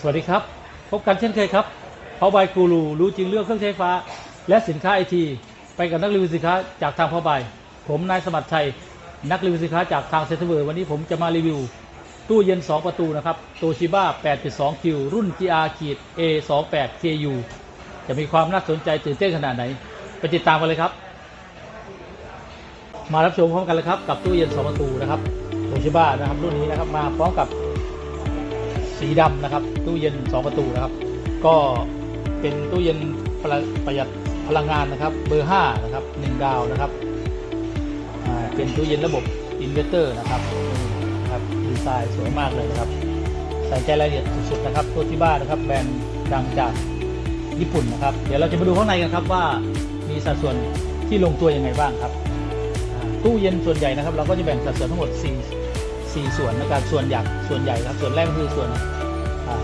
สวัสดีครับ พบกันเช่นเคยครับเพาบายกูรูรู้จริงเรื่องเครื่องใช้ไฟฟ้า และสินค้าไอที ไปกับนักรีวิวสินค้าจากทางพาบายผมนายสมัครชัย นักรีวิวสินค้าจากทางเซ็นทรัลเวิร์วันนี้ผมจะมารีวิว ตู้เย็น 2 ประตูนะครับโตชิบ้า8.2 คิว รุ่น GR ขีด A 2 8 KU จะมีความน่าสนใจตื่นเต้นขนาดไหน ไปติดตามกันเลยครับ มารับชมพร้อมกันเลยครับกับตู้เย็น 2 ประตูนะครับโตชิบ้านะครับรุ่นนี้นะครับมาพร้อมกับ สีดำนะครับ ตู้เย็น 2 ประตูนะครับ ก็เป็นตู้เย็นประประหยัดพลังงานนะครับ เบอร์ 5 นะครับ 1 ดาวนะครับเป็นตู้เย็นระบบอินเวอร์เตอร์นะครับครับดีไซน์สวยมากเลยนะครับ ใส่ใจรายละเอียดสุดๆนะครับตัวที่บ้านนะครับ แบรนด์ดังจากญี่ปุ่นนะครับ เดี๋ยวเราจะมาดูข้างในกันครับว่ามีสัดส่วนที่ลงตัวยังไงบ้างครับ ตู้เย็นส่วนใหญ่นะครับ เราก็จะแบ่งสัดส่วนทั้งหมด 4 สี่ส่วนนะครับส่วนใหญ่ส่วนใหญ่ครับส่วนแรกคือส่วน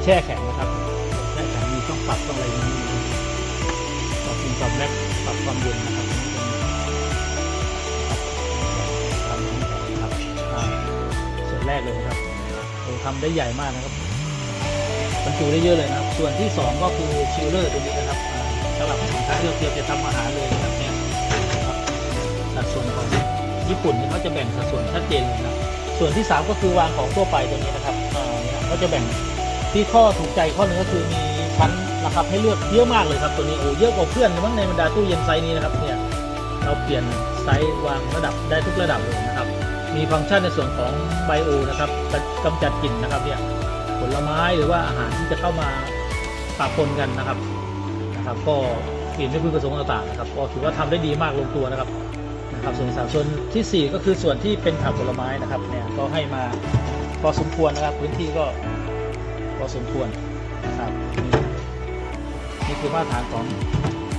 แช่แข็งนะครับแช่แข็งมีช่องปรับช่องอะไรนี้ปรับเป็นความแรกปรับความเย็นนะครับทำนี้นะครับอ่าส่วนแรกเลยนะครับโอ้ทำได้ใหญ่มากนะครับบรรจุได้เยอะเลยนะครับ ส่วนที่สองก็คือชิลเลอร์ตัวนี้นะครับสำหรับสินค้าที่เราเตรียมจะทำอาหารเลยนะครับเนี่ยสัดส่วนของญี่ปุ่นเนี่ยเขาจะแบ่งสัดส่วนชัดเจนเลยนะครับ ส่วนที่ 3 ก็คือวางของทั่วไปตัวนี้นะครับอ่าเนี่ยก็จะแบ่งที่ข้อถูกใจข้อหนึงก็คือมีชั้นนะครับให้เลือกเยอะมากเลยครับตัวนี้โอ้เยอะกว่าเพื่อนมั้งในบรรดาตู้เย็นไซส์นี้นะครับเนี่ยเราเปลี่ยนไซส์วางระดับได้ทุกระดับเลยนะครับ มีฟังก์ชันในส่วนของไบโอนะครับกำจัดกลิ่นนะครับเนี่ยผลไม้หรือว่าอาหารที่จะเข้ามาปะปนกันนะครับนะครับ ก็กลิ่นไม่พึงประสงค์ต่างๆนะครับก็ถือว่าทำได้ดีมากลงตัวนะครับ นะครับสวนสามส่วนทีสี่ 4 ก็คือส่วนที่เป็นผักผลไม้นะครับเนี่ยก็ให้มาพอสมควรนะครับ พื้นที่ก็พอสมควรนะครับนี่นี่คือมาตรฐานของ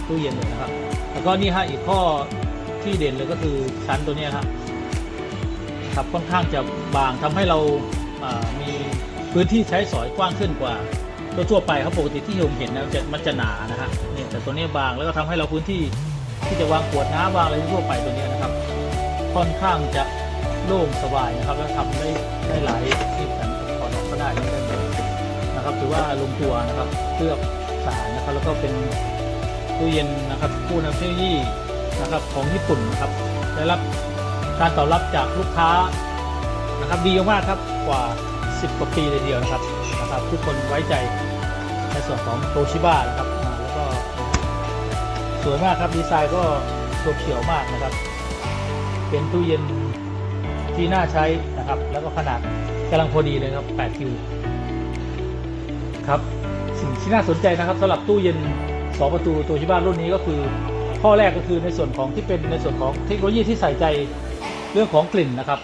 ตู้เย็นเลยนะครับ แล้วก็นี่ฮะอีกข้อที่เด่นเลยก็คือชั้นตัวเนี้ยครับครับค่อนข้างจะบางทำให้เราามีพื้นที่ใช้สอยกว้างขึ้นกว่าทั่วไปครับปกติที่ผมเห็นนะจะมันจะหนานะฮะเนี่ยแต่ตัวเนี้ยบางแล้วก็ทำให้เราพื้นที่ ที่จะวางขวดน้ำวางอะไรทั่วไปตัวนี้นะครับ ค่อนข้างจะโล่งสบายนะครับ แล้วทำได้ได้หลายที่กันถอดออกก็ได้ไม่ได้เลยนะครับถือว่าลงตัวนะครับเคลือบสารนะครับ แล้วก็เป็นตู้เย็นนะครับผู้นำเทคโนโลยีนะครับของญี่ปุ่นนะครับได้รับการตอบรับจากลูกค้านะครับดีมากครับกว่า 10กว่าปีเลยเดียวนะครับนะครับ ทุกคนไว้ใจในส่วนของโตชิบ้านะครับ สวยมากครับดีไซน์ก็โฉบเฉี่ยวมากนะครับ เป็นตู้เย็นที่น่าใช้นะครับ แล้วก็ขนาดกำลังพอดีเลยครับ8คิวครับสิ่งที่น่าสนใจนะครับสำหรับตู้เย็น 2 ประตูตัวชิบ้ารุ่นนี้ก็คือ ข้อแรกก็คือในส่วนของที่เป็นในส่วนของเทคโนโลยีที่ใส่ใจเรื่องของกลิ่นนะครับ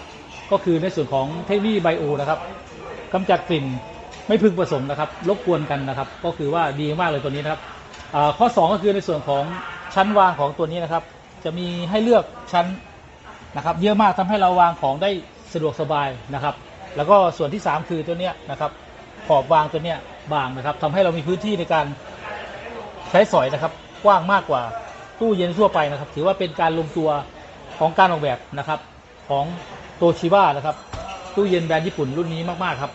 ก็คือในส่วนของเทคโนโลยีไบโอนะครับกำจัดกลิ่นไม่พึงประสงค์นะครับรบกวนกันนะครับ ก็คือว่าดีมากเลยตัวนี้นะครับ ข้อ 2 ก็คือในส่วนของชั้นวางของตัวนี้นะครับ จะมีให้เลือกชั้นนะครับ เยอะมากทำให้เราวางของได้สะดวกสบายนะครับ แล้วก็ส่วนที่ 3 คือตัวเนี้ยนะครับขอบวางตัวเนี้ยบางนะครับทำให้เรามีพื้นที่ในการใช้สอยนะครับ กว้างมากกว่าตู้เย็นทั่วไปนะครับ ถือว่าเป็นการลงตัวของการออกแบบนะครับของโตชิบ้านะครับ ตู้เย็นแบรนด์ญี่ปุ่นรุ่นนี้มากๆครับ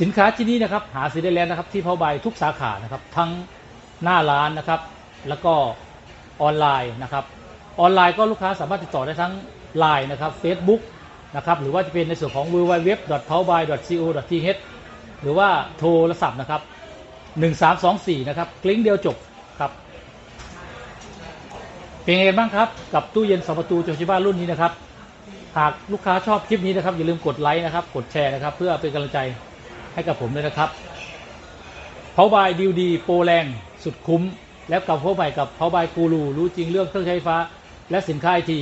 สินค้าที่นี้นะครับหาซื้อได้แล้วนะครับที่เพาใบทุกสาขานะครับทั้งหน้าร้านนะครับ แล้วก็ออนไลน์นะครับ ออนไลน์ก็ลูกค้าสามารถติดต่อได้ทั้ง Line นะครับ Facebook นะครับหรือว่าจะเป็นในส่วนของ www.powby.co.th หรือว่าโทรศัพท์นะครับ 1324 นะครับกลิ้งเดียวจบครับ เป็นไงบ้างครับ กับตู้เย็นสองประตูโจชิบ้ารุ่นนี้นะครับ หากลูกค้าชอบคลิปนี้นะครับ อย่าลืมกดไลค์นะครับ กดแชร์นะครับ เพื่อเป็นกำลังใจ ให้กับผมด้วยนะครับเพาบายดีดีโปรแรงสุดคุ้ม แล้วกับพบใหม่กับเพาบายกูรูรู้จริงเรื่องเครื่องใช้ไฟฟ้า และสินค้าไอที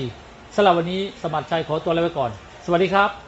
สำหรับวันนี้สมัครใจขอตัวลาไปก่อน สวัสดีครับ